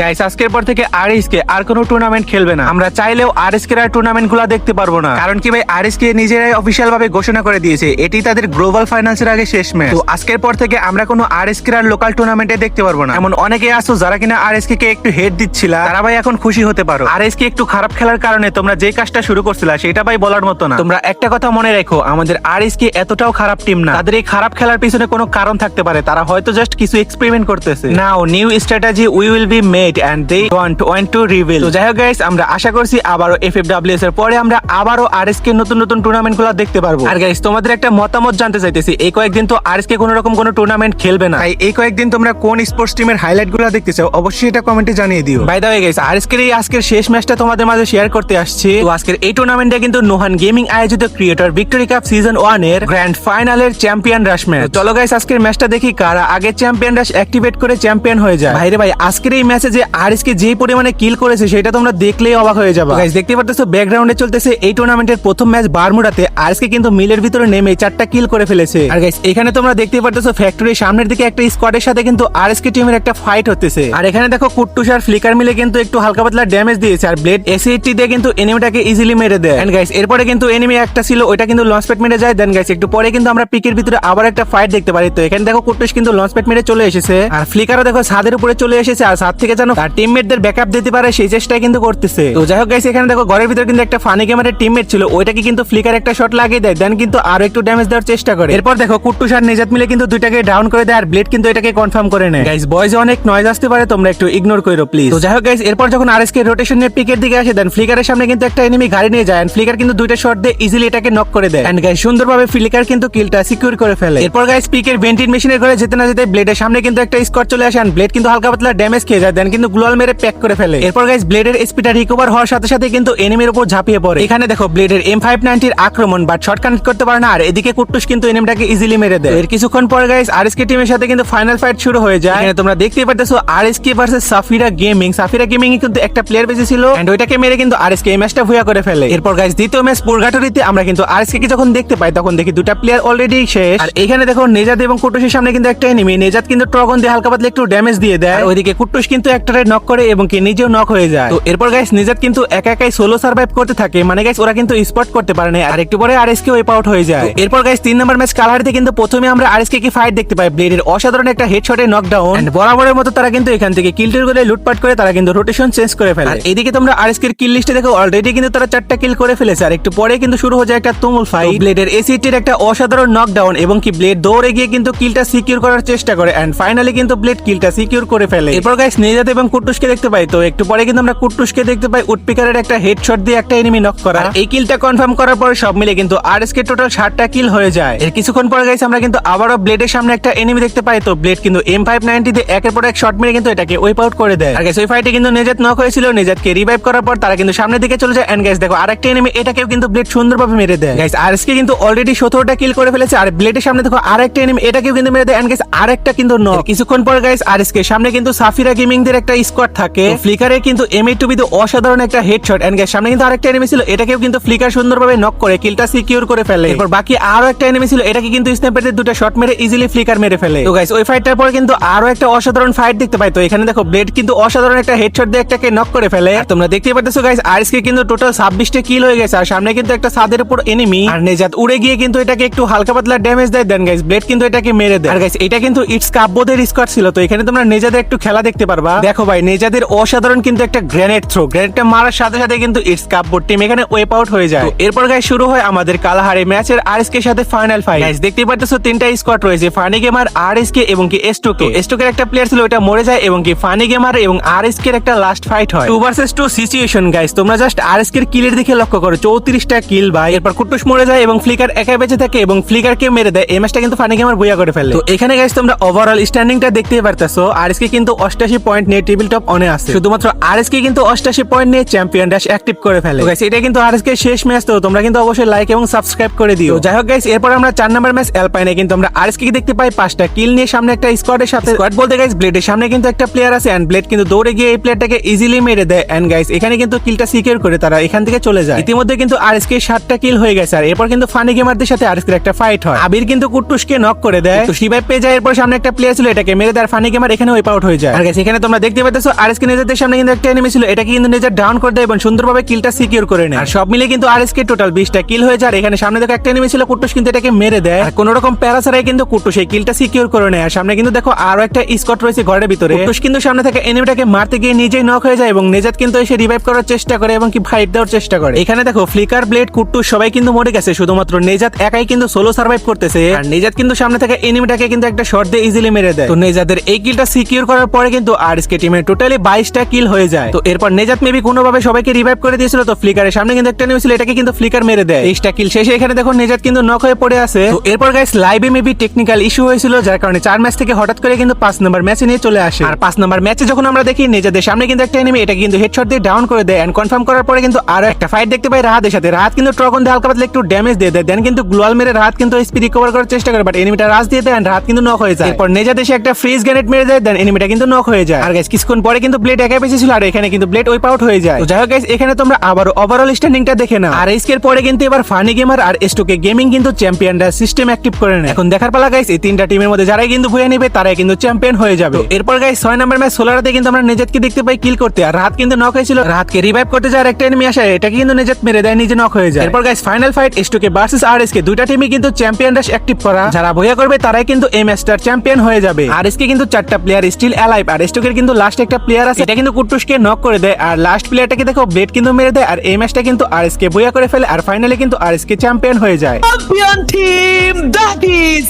Guys আজকের পর থেকে আরএস কে আর কোনো টুর্নামেন্ট খেলবে না। আমরা চাইলেও আরএস কে আর টুর্নামেন্টগুলো দেখতে পারব না। কারণ কি ভাই আরএস কে নিজেরাই অফিসিয়াল ভাবে ঘোষণা করে দিয়েছে। এটি তাদের গ্লোবাল ফাইন্যান্সের আগে শেষ ম্যাচ তো আজকের পর থেকে আমরা কোনো আরএস কে আর লোকাল টুর্নামেন্টে দেখতে পারব না। এমন অনেকে আসো যারা কিনা আরএস কে কে একটু হেড দিচ্ছিল, তারা ভাই এখন খুশি হতে পারো। আরএস কে একটু খারাপ খেলার কারণে তোমরা যে কাজটা শুরু করছিলা, সেটা ভাই বলার মতো না। তোমরা একটা কথা মনে রেখো, আমাদের আর এস কে এতটাও খারাপ টিম না। তাদের এই খারাপ খেলার পিছনে কোনো কারণ থাকতে পারে। তারা হয়তো জাস্ট কিছু এক্সপেরিমেন্ট করতেছে। Now new strategy we will be made and they want want to reveal তো যাই হোক গাইস আমরা আশা করছি আবারও এফএফডব্লিউএস এর পরে আমরা আবারও আরএস কে নতুন নতুন টুর্নামেন্টগুলো দেখতে পারব। আর গাইস তোমাদের একটা মতামত জানতে চাইতেছি এই কয়েকদিন তো আরএস কে কোনো রকম কোনো টুর্নামেন্ট খেলবে না। তাই এই কয়েকদিন তোমরা কোন স্পোর্টস টিমের হাইলাইটগুলো দেখতে চাও অবশ্যই এটা কমেন্টে জানিয়ে দিও। By the way guys RS এর এই আজকের শেষ ম্যাচটা তোমাদের মাঝে শেয়ার করতে আসছি। তো আজকের এই টুর্নামেন্টে কিন্তু নোহান গেমিং আয়োজিত ক্রিয়েটর ভিক্টোরি কাপ সিজন ওয়ানের গ্র্যান্ড ফাইনালের চ্যাম্পিয়ন রাশ ম্যাচ চলো গাইস আজকের ম্যাচটা দেখি কারা আগে চ্যাম্পিয়ন রাশ অ্যাক্টিভেট করে চ্যাম্পিয়ন হয়ে যায়। ভাইরে ভাই আজকের এই ম্যাচে যে আরএস কে যে পরিমাণে কিল করেছে সেটা তোমরা দেখলেই অবাক হয়ে যাবে। গাইস দেখতে পারতেছো ব্যাকগ্রাউন্ডে চলতেছে এই টুর্নামেন্টের প্রথম ম্যাচ বারমুডাতে। আরএস কে কিন্তু মিলের ভিতরে নেমে চারটা কিল করে ফেলেছে। আর গাইস এখানে তোমরা দেখতে পারতেছো ফ্যাক্টরির সামনের দিকে একটা স্কোয়াডের সাথে কিন্তু আরএস কে টিমের একটা ফাইট হতেছে। আর এখানে দেখো কুট্টুস আর ফ্লিকার মিলে কিন্তু একটু হালকা পাতলা ড্যামেজ দিয়েছে আর ব্লেড এসিটি দিয়ে কিন্তু এনিমিটাকে ইজিলি মেরে দেয়। এন্ড গাইস এরপরে কিন্তু এনিমি একটা ছিল ওটা কিন্তু লঞ্চ প্যাড মেরে যায়। দেন গাইস একটু পরে কিন্তু আমরা পিকের ভিতরে আবার একটা ফাইট দেখতে পারি। তো এখানে দেখো কুট্টুস কিন্তু লঞ্চ প্যাড মেরে চলে এসেছে। আর ফ্লিকারও দেখো ছাদের উপরে চলে এসেছে আর ছাদ থেকে যেন তার টিমমেটদের ব্যাকআপ দিতে পারে সেই চেষ্টাই কিন্তু করতেছে। তো যাই হোক গাইস এখানে দেখো ঘরের ভিতরে কিন্তু একটা ফানি গেমারের টিমমেট ছিল, ওইটাকে কিন্তু ফ্লিকার একটা শট লাগিয়ে দেয় দেন কিন্তু আরও একটু ড্যামেজ দেওয়ার চেষ্টা করে। এরপর দেখো কুট্টুস আর নেজাত মিলে কিন্তু দুইটাকে ডাউন করে দেয়, আর ব্লেড কিন্তু এটাকে কনফার্ম করে নেয়। গাইস বয়েজে অনেক নয়েজ আসতে পারে, তোমরা একটু ইগনোর করো প্লিজ তো যাই হোক গাইস এরপর যখন আরএসকে রোটেশন নিয়ে পিকের দিকে আসে দেন ফ্লিকারের সামনে কিন্তু একটা এনিমি গাড়ি নিয়ে যায় ফ্লিকার কিন্তু দুইটা শট দিয়ে ইজিলি এটাকে নক করে দেয়। এন্ড গাইস সুন্দরভাবে ফ্লিকার কিন্তু কিলটা সিকিউর করে ফেলে। এরপর গাইস পিকের ভেন্টিন মেশিনের ঘরে যেতে না যেতে ব্লেডের সামনে কিন্তু একটা স্কট চলে আসে ব্লেড কিন্তু হালকা পাতলা ড্যামেজ খেয়ে যায় দেন কিন্তু গ্লোয়াল মেরে প্যাক করে ফেলে। এরপর গাইস ব্লেডের স্পিডটা রিকভার হওয়ার সাথে সাথে কিন্তু এনিমির উপর ঝাঁপিয়ে পড়ে। এখানে দেখো ব্লেডের এম ফাইভ নাইনটির আক্রমণ বাট শর্ট কানেক্ট করতে পারে না, আর এদিকে কুট্টুস কিন্তু এনিমিটাকে ইজিলি মেরে দেয়। এর কিছুক্ষণ পর গাইস আরএসকে টিমের সাথে কিন্তু ফাইনাল ফাইট শুরু হয়ে যায়। এখানে তোমরা দেখতে পারতেছো আর RSK versus Safira gaming Safira gaming কিন্তু একটা প্লেয়ার বেঁচে ছিল এন্ড ওইটাকে মেরে কিন্তু আর আরএসকে এই ম্যাচটা ভুয়া করে ফেলে। এরপর গাইস দ্বিতীয় ম্যাচ পুরগাটরিতে আমরা কিন্তু আরএসকে কে যখন দেখতে পাই, তখন দেখি দুটা প্লেয়ার অলরেডি শেষ। আর এখানে দেখো নেজাদ এবং কুটুসের সামনে কিন্তু একটা এনিমি নেজাদ কিন্তু ট্রগন দিয়ে হালকা পাতলা একটু ড্যামেজ দিয়ে দেয়। আর ওইদিকে কুটুস কিন্তু একটারে নক করে এবং কি নিজেও নক হয়ে যায়। তো এরপর গাইস নেজাদ কিন্তু একা একাই সোলো সার্ভাইভ করতে থাকে। মানে গাইস ওরা কিন্তু স্পট করতে পারে না। আর একটু পরে আরএসকে ওয়েপ আউট হয়ে যায়। এরপর গাইস তিন নম্বর ম্যাচ কালাহারিতে কিন্তু প্রথমে আমরা আরএসকে কি ফাইট দেখতে পাই। ব্লেডের অসাধারণ একটা হেডশটে নকডাউন এন্ড বরাবরের মতো তারা কিন্তু এখান থেকে কিলটির করে লুটপাট করে তারা কিন্তু রোটেশন চেঞ্জ করে ফেলে। আর এদিকে তোমরা আর আরএসকে কিল লিস্টে দেখো অলরেডি কিন্তু তারা চারটা কিল করে ফেলেছে। আর একটু পরে কিন্তু শুরু হয়ে যায় একটা তুমুল ফাইট ব্লেডের এসিটির একটা অসাধারণ নকডাউন এবং কি ব্লেড দৌড়ে গিয়ে কিন্তু কিলটা সিকিউর করার চেষ্টা করে। এন্ড ফাইনালি কিন্তু ব্লেড কিলটা সিকিউর করে ফেলে। এরপর গাইস নেজাত এবং কুটুসকে দেখতে পাই। তো একটু পরে কিন্তু আমরা কুটুসকে দেখতে পাই। উডপিকারের একটা হেডশট দিয়ে একটা এনিমি নক করা। আর এই কিলটা কনফার্ম করার পরে সব মিলে কিন্তু আরএসকে টোটাল ষাটটা কিল হয়ে যায়। এর কিছুক্ষণ পরে গাইস আমরা কিন্তু আবারও ব্লেডের সামনে একটা এনিমি দেখতে পাই। তো ব্লেড কিন্তু এম ফাইভ নাইনটি দিয়ে একের পর এক শট মেরে কিন্তু এটাকে ওয়েপ আউট করে দেয়। আর গাইস ওই ফাইটে কিন্তু নেজাত নক হয়েছিল। নেজাতকে রিভাইভ করার পর তারা কিন্তু সামনের দিকে চলে যায়। এন্ড গাইস দেখো আরেকটা এনিমি এটাকেও কিন্তু ব্লেড সুন্দরভাবে মেরে দেয়। গাইস আরএসকে কিন্তু অলরেডি সতেরোটা কিল করে ফেলেছে। আর ব্লেডের সামনে দেখো আরেকটা এনিমি এটাকেও কিন্তু মেরে দেয়। এন্ড গাইস আরেকটা কিন্তু নক কিছুক্ষণ পর গাইস আরএসকে সামনে কিন্তু সাফিরা গেমিং দের একটা স্কোয়াড থাকে। ফ্লিকারে কিন্তু এম এইট টুবিতে অসাধারণ একটা হেডশট এন্ড গাইস সামনে কিন্তু আরেকটা এনিমি ছিল। এটাকেও কিন্তু ফ্লিকার সুন্দরভাবে নক করে কিলটা সিকিউর করে ফেলে। এরপর বাকি আরও একটা এনিমি ছিল। এটাকে কিন্তু স্ন্যাপারের দুটো শট মেরে ইজিলি ফ্লিকার মেরে ফেলে। তো গাইস ওই ফাইটটার পর কিন্তু আরও একটা অসাধারণ ফাইট দেখতে পাই। তো এখানে দেখো ব্লেড কিন্তু অসাধারণ একটা হেডশট দিয়ে একটাকে নক করে ফেলে। আর তোমরা দেখতে পাচ্ছ গাইস আরএসকে কিন্তু টোটাল ছাব্বিশটা কিল হয়ে গেছে। আর সামনে কিন্তু একটা ছাদের উপর এনিমি আর নেজাত উড়ে গিয়ে কিন্তু এটাকে একটু হালকা পাতলা ড্যামেজ দেয়। দেন গাইস ব্লেড কিন্তু এটাকে মেরে দেয়। আর গাইস এটা কিন্তু ইটস কাব্যদের স্কোয়াড ছিল। তো এখানে তোমরা নেজাদের একটু খেলা দেখতে পারবা। দেখো ভাই নেজাদের অসাধারণ কিন্তু একটা গ্রেনেড থ্রো গ্রেনেডটা মারার সাথে সাথে কিন্তু ইটস কাব্য টিম এখানে ওয়েপ আউট হয়ে যায়। এরপর গাইস শুরু হয় আমাদের কালাহারি ম্যাচের আরএসকে সাথে ফাইনাল ফাইট গাইস দেখতে পাচ্ছ তিনটা স্কোয়াড রয়েছে ফানি গেমার আরএসকে এবং কি এস্টোকে এস্টোকের একটা প্লেয়ার ছিল ওটা মরে যায় এবং কি ফানি গেমার এবং আরএসকে এর একটা লাস্ট ফাইট হয়। Two versus two situation guys তোমরা জাস্ট আরএসকে এর কিলের দিকে লক্ষ্য করো চৌত্রিশটা কিল ভাই। এরপর কুটুস মরে যায় এবং ফ্লিকার একাই বেঁচে থাকে এবং ফ্লিকারকে মেরে দেয়। এই ম্যাচটা কিন্তু ফানি গেমার বইয়া করে ফেলে। তো এখানে গাইস তোমরা ওভারঅল স্ট্যান্ডিংটা দেখতেই পারতেছো আরএসকে কিন্তু অষ্টাশি পয়েন্ট নিয়ে টেবিল টপ অনে আছে। শুধুমাত্র আরএসকে কিন্তু অষ্টাশি পয়েন্ট নিয়ে চ্যাম্পিয়ন ড্যাশ অ্যাক্টিভ করে ফেলে। গাইস এটা কিন্তু আরএসকে শেষ ম্যাচ তো তোমরা কিন্তু অবশ্যই লাইক এবং সাবস্ক্রাইব করে দিও। তো যাই হোক গাইস এরপর আমরা চার নাম্বার ম্যাচ অ্যালপাইনে কিন্তু আমরা আরএসকে দেখতে পাই পাঁচটা। কিল নিয়ে সামনে একটা স্কোয়াডের সাথে স্কোয়াড বলতে গাইস ব্লেডের সামনে কিন্তু একটা প্লেয়ার আছে এন্ড ব্লেড কিন্তু দৌড়ে গিয়ে এই প্লেয়ারটাকে ইজিলি মেরে দেয়। এন্ড গাইস এখানে কিন্তু কিলটা সিকিউর করে তারা এখান থেকে চলে যায়। ইতিমধ্যে কিন্তু আর এস আরএসকে সাতটা কিল হয়ে গেছে। আর এরপর কিন্তু ফানি গেমারদের সাথে আরএসকে একটা ফাইট হয়। আবির কিন্তু কুট্টুসকে নক করে দেয়। তো শিবাই পেয়ে যায়। এরপর সামনে একটা প্লেয়ার ছিল এটাকে মেরে দেয়। আর ফানি গেমার এখানে ওয়েপ আউট হয়ে যায়। আর গাইস এখানে তোমরা তোমরা দেখতে পাচ্ছ আরএসকে নেজারদের সামনে কিন্তু একটা এনিমি ছিল। এটাকে কিন্তু নেজার ডাউন করে দেয় এবং সুন্দরভাবে কিলটা সিকিউর করে নেয়। আর সব মিলে কিন্তু আরএসকে টোটাল বিশটা কিল হয়ে যায় আর এখানে সামনে দেখো একটা এনিমি ছিল কুট্টুস কিন্তু এটাকে মেরে দেয়। আর কোনো রকম প্যারা ছাড়াই কিন্তু কুট্টুস এই কিলটা সিকিউর করে নেয়। আর সামনে কিন্তু দেখো আরও একটা স্কট রয়েছে ঘরের ভিতরে। কুট্টুস কিন্তু সামনে থেকে এনিমিটাকে মারতে গিয়ে নিজেই নক হয়ে যায় এবং নেজাত কিন্তু এসে রিভাইভ করার চেষ্টা করে এবং কি ফাইট দেওয়ার চেষ্টা করে। এখানে দেখো ফ্লিকার ব্লেড কুট্টুস সবাই কিন্তু মরে গেছে শুধুমাত্র নেজাত একাই কিন্তু সোলো সার্ভাইভ করতেছে। আর নেজাত কিন্তু সামনে থেকে এনিমিটাকে কিন্তু একটা শর্ট দিয়ে ইজিলি মেরে দেয়। তো নেজাদের এই কিলটা সিকিউর করার পরে কিন্তু আরএসকে টিমের টোটালি বাইশটা কিল হয়ে যায়। তো এরপর নেজাত মেবি কোনোভাবে সবাইকে রিভাইভ করে দিয়েছিল, তো ফ্লিকারের সামনে কিন্তু একটা নিয়েছিল এটাকে কিন্তু ফ্লিকার মেরে দেয়। তেইশটা কিল শেষে এখানে দেখো নেজাত কিন্তু নক হয়ে পড়ে আছে। তো এরপর গাইস লাইভে মেবি টেকনিক্যাল ইস্যু হয়েছিল, যার কারণে চার ম্যাচ থেকে হঠাৎ করে কিন্তু পাঁচ নম্বর ম্যাচে নিয়ে চলে আসে। আর পাঁচ নম্বর ম্যাচে যখন আমরা দেখি, নেজাদের সামনে কিন্তু একটা এনিমি এটা কিন্তু হেডশট দিয়ে ডাউন করে দেয়। এন্ড কনফার্ম করার পরে কিন্তু আরও একটা ফাইট দেখতে পাই রাহাতের সাথে। রাহাত কিন্তু ট্রকন দিয়ে হালকা পাতলা একটু ড্যামেজ দিয়ে দেয়। দেন কিন্তু গ্লোয়াল মেরে রাহাত কিন্তু স্পিড রিকভার করার চেষ্টা করে বাট এনিমিটা রাজ দিয়ে দেয় রাহাত কিন্তু নক হয়ে যায়। এরপর নেজাদ এসে একটা ফ্রিজ গ্রেনেড মেরে দেয় দেন এনিমিটা কিন্তু নক হয়ে যায়। আর গাইস কিছুক্ষণ পরে কিন্তু ব্লেড একা বেঁচে ছিল আর এখানে কিন্তু ব্লেড ওয়াইপ আউট হয়ে যায়। যাই হোক গাইস এখানে তোমরা আবার ওভারঅল স্ট্যান্ডিংটা দেখে না আর এসকের পরে কিন্তু এবার ফানি গেমার আর এস্টোকে গেমিং কিন্তু চ্যাম্পিয়নরা সিস্টেম অ্যাক্টিভ করে নেয়। এখন দেখার পালা গাইস এই তিনটা টিমের মধ্যে যারাই কিন্তু ভুয়ে নেবে, তারাই কিন্তু চ্যাম্পিয়ন হয়ে যাবে। এরপর গাইস ছয় নম্বর ম্যাচ সোলারাতে কিন্তু আমরা নেজাদকে দেখতে পাই কিল করতে। আর রাত কিন্তু নক হয়েছিল। রাতকে রিভাইভ করতে যাওয়ার একটা এনিমি আসে, এটাকে কিন্তু নেজাদ মেরে দেয়, নিজে নক হয়ে যায়। এরপর গাইস ফাইনাল ফাইট এস্টোকে ভার্সেস আরএসকে দুইটা টিমই কিন্তু চ্যাম্পিয়নরা অ্যাক্টিভ করা। যারা ভুয়া করবে, তারাই কিন্তু এই ম্যাচটার চ্যাম্পিয়ন হয়ে যাবে। আরএসকে কিন্তু চারটা প্লেয়ার স্টিল অ্যালাইভ আর এস্টোকের কিন্তু লাস্ট একটা প্লেয়ার আছে এটা কিন্তু কুট্টুসকে নক করে দেয়। আর লাস্ট প্লেয়ারটাকে দেখো ব্লেড কিন্তু মেরে দেয় আর এই ম্যাচটা কিন্তু আরএসকে বইয়া করে ফেলে আর ফাইনালি কিন্তু আরএসকে চ্যাম্পিয়ন হয়ে যায়। Champion team that is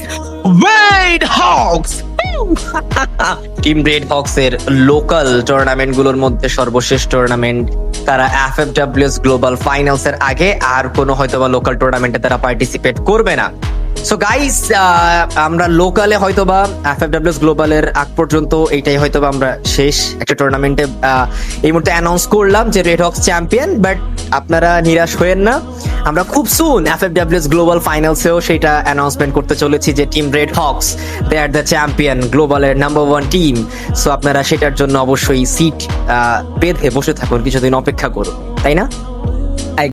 Red Hawks. Team Red Hawks এর লোকাল টুর্নামেন্টগুলোর মধ্যে সর্বশেষ টুর্নামেন্ট তারা F F WS global finals এর আগে আর কোনো হয়তোবা লোকাল টুর্নামেন্টে তারা পার্টিসিপেট করবে না। সো গাইস আমরা লোকালে হয়তোবা এফ এফ ডাব্লিউএস গ্লোবালের আগ পর্যন্ত এইটাই হয়তো বা আমরা শেষ একটা টুর্নামেন্টে এই মুহূর্তে অ্যানাউন্স করলাম যে রেড হক্স চ্যাম্পিয়ন বাট আপনারা নিরাশ হয়েন না। আমরা খুব soon F F WS global ফাইনালসেও সেটা অ্যানাউন্সমেন্ট করতে চলেছি যে team Red Hawks they are the champion গ্লোবালের number one team so আপনারা সেটার জন্য অবশ্যই সিট বেঁধে বসে থাকুন, কিছুদিন অপেক্ষা করুন, তাই না?